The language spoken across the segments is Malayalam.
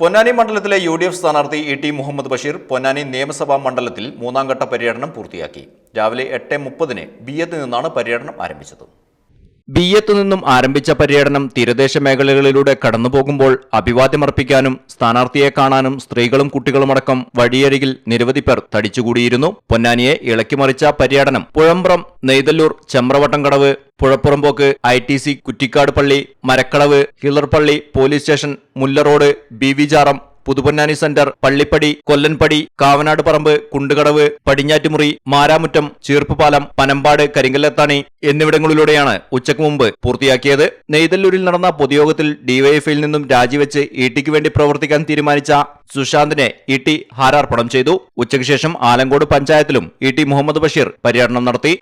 പൊന്നാനി മണ്ഡലത്തിലെ യു ഡി എഫ് സ്ഥാനാർത്ഥി ഇ ടി മുഹമ്മദ് ബഷീർ പൊന്നാനി നിയമസഭാ മണ്ഡലത്തിൽ മൂന്നാംഘട്ട പര്യടനം പൂർത്തിയാക്കി. രാവിലെ എട്ട് മുപ്പതിന് ബിയത്ത് നിന്നാണ് പര്യടനം ആരംഭിച്ചത്. ബിയത്ത് നിന്നും ആരംഭിച്ച പര്യടനം തീരദേശ മേഖലകളിലൂടെ കടന്നുപോകുമ്പോൾ അഭിവാദ്യമർപ്പിക്കാനും സ്ഥാനാർത്ഥിയെ കാണാനും സ്ത്രീകളും കുട്ടികളുമടക്കം വഴിയരികിൽ നിരവധി പേർ തടിച്ചുകൂടിയിരുന്നു. പൊന്നാനിയെ ഇളക്കിമറിച്ച പര്യടനം. Puzhambram Naithallur Chembravattamkadavu Puzhappurambokku I T C Kuttikkad പള്ളി Marakkalavu Hilarpally police station Mullaroad B V ജാറം Puthuponnani centre Pallippadi Kollanpadi Kavanad പറമ്പ് കുണ്ടുകടവ് പടിഞ്ഞാറ്റുമുറി മാരാമുറ്റം ചീർപ്പുപാലം പനമ്പാട് കരിങ്കല്ലത്താണി എന്നിവിടങ്ങളിലൂടെയാണ് ഉച്ചയ്ക്ക് മുമ്പ് പൂർത്തിയാക്കിയത്. നെയ്തല്ലൂരിൽ നടന്ന പൊതുയോഗത്തിൽ ഡിവൈഎഫിൽ നിന്നും രാജിവെച്ച് ഇ ടിക്ക് വേണ്ടി പ്രവർത്തിക്കാൻ തീരുമാനിച്ച സുശാന്തിനെ ഇ ടി ഹാരാർപ്പണം ചെയ്തു. ഉച്ചയ്ക്ക് ശേഷം ആലങ്കോട് പഞ്ചായത്തിലും ഇ ടി മുഹമ്മദ് ബഷീർ പര്യടനം നടത്തി.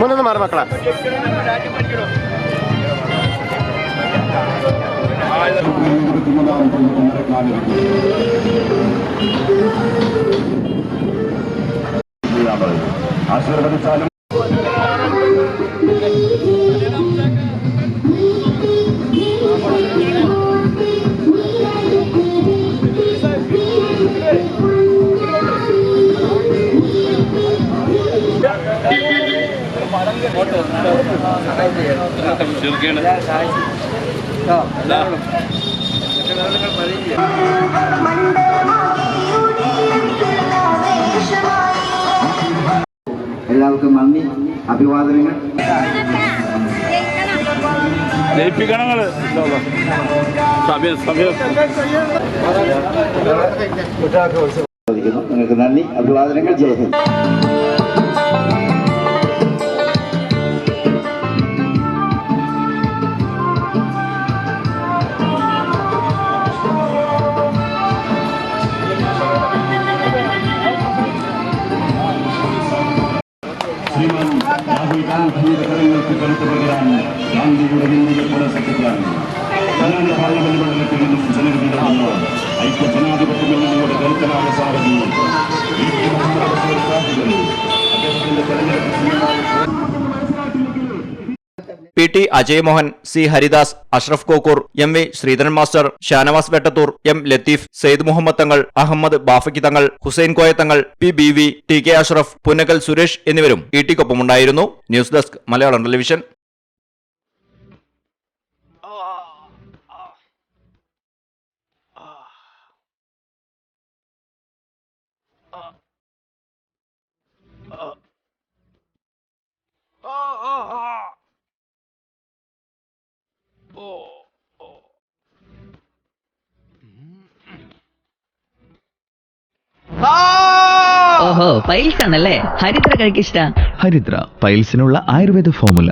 മുന്നൊന്ന് മാറി മക്കളെ. ആശീർവദിച്ചാലും എല്ലാവർക്കും നന്ദി അഭിവാദനങ്ങൾ. ജയിപ്പിക്കണങ്ങൾ സമയം സമയം. നിങ്ങൾക്ക് നന്ദി അഭിവാദനങ്ങൾ. ജയ് ஸ்ரீமான் ராகுல் காந்த் தனது கரங்களுக்கு கருத்து வருகிறான் காந்தி கூட இந்திய போல சட்டத்திலான் பாராளுமன்ற மண்டலத்தில் P T Ajay Mohan C Haridas Ashraf Kokkur M V Sreedharan master Shanavas Vettathur M Latheef Syed Muhammad Thangal Ahammed Bafaqi Thangal Hussain Koya Thangal P B V T K Ashraf Punnakkal Suresh എന്നിവരും ഇ ടിക്കൊപ്പമുണ്ടായിരുന്നു ന്യൂസ് ഡെസ്ക് മലയാളം ടെലിവിഷൻ. ഓഹോ പൈൽസ് ആണല്ലേ ഹരിദ്ര കഴിക്കിഷ്ട. ഹരിദ്ര പൈൽസിനുള്ള ആയുർവേദ ഫോമുല